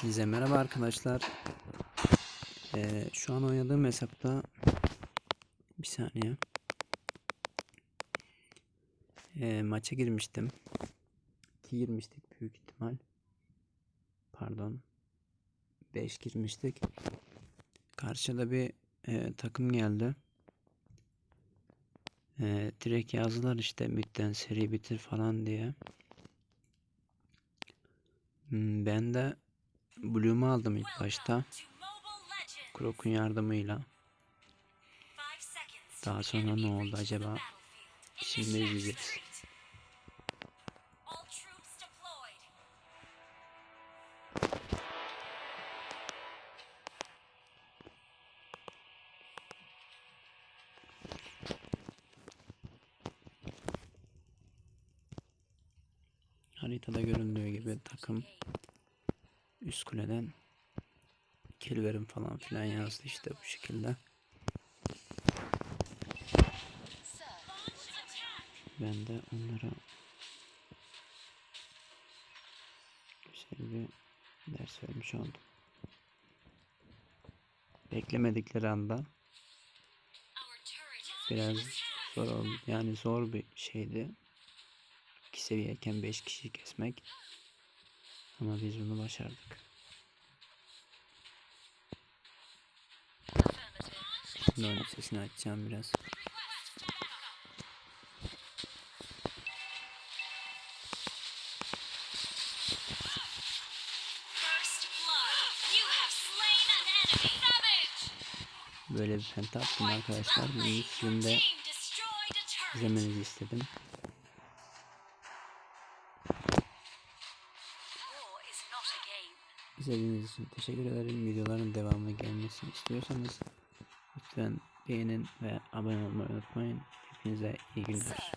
Size merhaba arkadaşlar. Ee, şu an oynadığım hesapta bir saniye. Ee, maça girmiştim. İki girmiştik büyük ihtimal. Pardon. 5 girmiştik. Karşıda bir e, takım geldi. E, direkt yazdılar işte midden seri bitir falan diye. Hmm, Ben de Bloom'u aldım ilk başta. Krok'un yardımıyla. Daha sonra ne oldu acaba? Şimdi izleyeceğiz. Haritada göründüğü gibi takım üst kuleden kill verin falan filan yazdı işte bu şekilde. Ben de onlara güzel bir ders vermiş oldum. Beklemedikleri anda biraz zor oldu. Yani zor bir şeydi. 2 seviyeyken 5 kişi kesmek. Ama biz bunu başardık. Şimdi sesini açacağım biraz. Böyle bir penta attım arkadaşlar. Bunu sizin de izlemenizi istedim. İzlediğiniz için teşekkür ederim. Videoların devamlı gelmesini istiyorsanız lütfen beğenin ve abone olmayı unutmayın. Hepinize iyi günler.